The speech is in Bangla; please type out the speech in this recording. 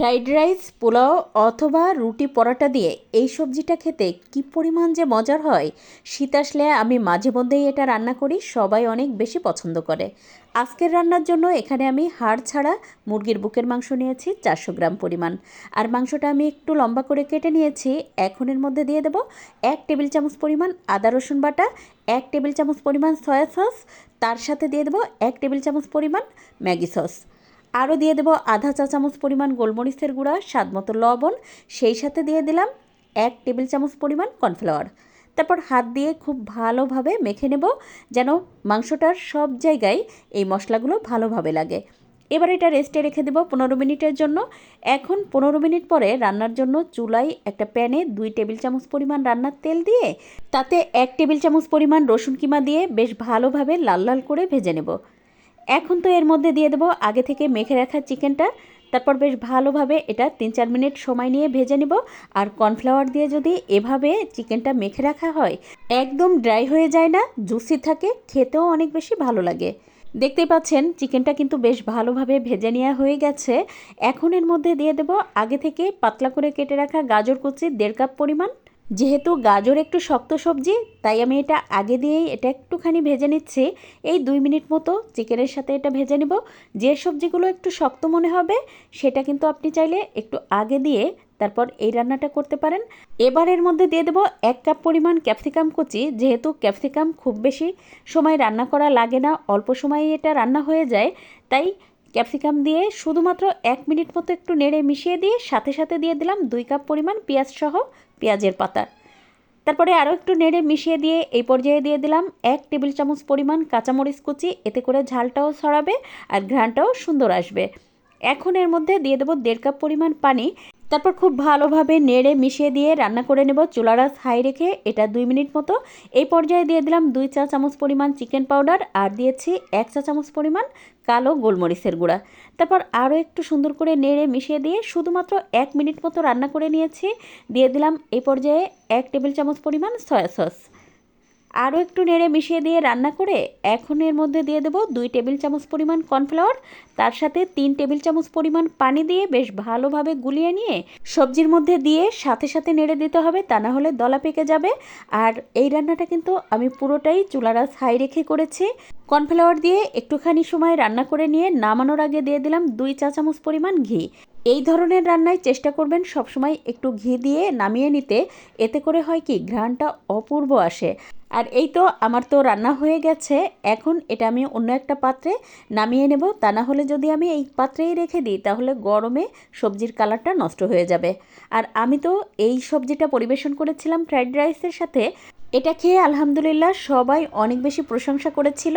ফ্রাইড রাইস, পোলাও অথবা রুটি পরোটা দিয়ে এই সবজিটা খেতে কি পরিমাণ যে মজার হয়, শীত আসলে আমি মাঝে মধ্যেই এটা রান্না করি, সবাই অনেক বেশি পছন্দ করে। আজকের রান্নার জন্য এখানে আমি হাড় ছাড়া মুরগির বুকের মাংস নিয়েছি চারশো গ্রাম পরিমাণ। আর মাংসটা আমি একটু লম্বা করে কেটে নিয়েছি, এখন এর মধ্যে দিয়ে দেব এক টেবিল চামচ পরিমাণ আদা, রসুন বাটা, এক টেবিল চামচ পরিমাণ সয়া সস, তার সাথে দিয়ে দেবো এক টেবিল চামচ পরিমাণ ম্যাগি সস। আরও দিয়ে দেবো আধা চা চামচ পরিমাণ গোলমরিচের গুঁড়া, স্বাদ মতো লবণ, সেই সাথে দিয়ে দিলাম এক টেবিল চামচ পরিমাণ কর্নফ্লাওয়ার। তারপর হাত দিয়ে খুব ভালোভাবে মেখে নেব যেন মাংসটার সব জায়গায় এই মশলাগুলো ভালোভাবে লাগে। এবার এটা রেস্টে রেখে দেবো পনেরো মিনিটের জন্য। এখন পনেরো মিনিট পরে রান্নার জন্য চুলায় একটা প্যানে দুই টেবিল চামচ পরিমাণ রান্নার তেল দিয়ে, তাতে এক টেবিল চামচ পরিমাণ রসুন কিমা দিয়ে বেশ ভালোভাবে লাল লাল করে ভেজে নেব। এখন তো এর মধ্যে দিয়ে দেবো আগে থেকে মেখে রাখা চিকেনটা। তারপর বেশ ভালোভাবে এটা তিন চার মিনিট সময় নিয়ে ভেজে নিব। আর কর্নফ্লাওয়ার দিয়ে যদি এভাবে চিকেনটা মেখে রাখা হয়, একদম ড্রাই হয়ে যায় না, জুসি থাকে, খেতেও অনেক বেশি ভালো লাগে। দেখতেই পাচ্ছেন, চিকেনটা কিন্তু বেশ ভালোভাবে ভেজে নেওয়া হয়ে গেছে। এখন এর মধ্যে দিয়ে দেব আগে থেকে পাতলা করে কেটে রাখা গাজর কুচি দেড় কাপ পরিমাণ যেহেতু গাজর একটু শক্ত সবজি, তাই আমি এটা আগে দিয়েই এটা একটুখানি ভেজে নিচ্ছি। এই দুই মিনিট মতো চিকেনের সাথে এটা ভেজে নেব। যে সবজিগুলো একটু শক্ত মনে হবে, সেটা কিন্তু আপনি চাইলে একটু আগে দিয়ে তারপর এই রান্নাটা করতে পারেন। এবার এর মধ্যে দিয়ে দেবো এক কাপ পরিমাণ ক্যাপসিকাম কুচি। যেহেতু ক্যাপসিকাম খুব বেশি সময় রান্না করা লাগে না, অল্প সময়ে এটা রান্না হয়ে যায়, তাই ক্যাপসিকাম দিয়ে শুধুমাত্র এক মিনিট মতো একটু নেড়ে মিশিয়ে দিয়ে সাথে সাথে দিয়ে দিলাম দুই কাপ পরিমাণ পেঁয়াজ সহ পেঁয়াজের পাতা। তারপরে আরও একটু নেড়ে মিশিয়ে দিয়ে এই পর্যায়ে দিয়ে দিলাম এক টেবিল চামচ পরিমাণ কাঁচামরিচ কুচি, এতে করে ঝালটাও সরাবে আর ঘ্রাণটাও সুন্দর আসবে। এখন এর মধ্যে দিয়ে দেবো দেড় কাপ পরিমাণ পানি তারপর খুব ভালোভাবে নেড়ে মিশিয়ে দিয়ে রান্না করে নেব। চুলারাস হাই রেখে এটা দুই মিনিট মতো। এই পর্যায়ে দিয়ে দিলাম দুই চা চামচ পরিমাণ চিকেন পাউডার আর দিয়েছি এক চা চামচ পরিমাণ কালো গোলমরিচের গুঁড়া। তারপর আরও একটু সুন্দর করে নেড়ে মিশিয়ে দিয়ে শুধুমাত্র এক মিনিট মতো রান্না করে নিয়েছি। দিয়ে দিলাম এই পর্যায়ে এক টেবিল চামচ পরিমাণ সয়া সস। আরও একটু নেড়ে মিশিয়ে দিয়ে রান্না করে এখন এর মধ্যে দিয়ে দেবো দুই টেবিল চামচ পরিমাণ কর্নফ্লাওয়ার। তার সাথে তিন টেবিল চামচ পরিমাণ পানি দিয়ে বেশ ভালোভাবে গুলিয়ে নিয়ে সবজির মধ্যে দিয়ে সাথে সাথে নেড়ে দিতে হবে, তা না হলে দলা পেকে যাবে। আর এই রান্নাটা কিন্তু আমি পুরোটাই চুলারাস হাই রেখে করেছি। কর্নফ্লাওয়ার দিয়ে একটুখানি সময় রান্না করে নিয়ে নামানোর আগে দিয়ে দিলাম দুই চা চামচ পরিমাণ ঘি। এই ধরনের রান্নায় চেষ্টা করবেন সবসময় একটু ঘি দিয়ে নামিয়ে নিতে। এতে করে হয় কি, ঘ্রাণটা অপূর্ব আসে। আর এই তো আমার তো রান্না হয়ে গেছে, এখন এটা আমি অন্য একটা পাত্রে নামিয়ে নেব। তা না হলে যদি আমি এই পাত্রেই রেখে দিই, তাহলে গরমে সবজির কালারটা নষ্ট হয়ে যাবে। আর আমি তো এই সবজিটা পরিবেশন করেছিলাম ফ্রাইড রাইসের সাথে। এটা খেয়ে আলহামদুলিল্লাহ সবাই অনেক বেশি প্রশংসা করেছিল।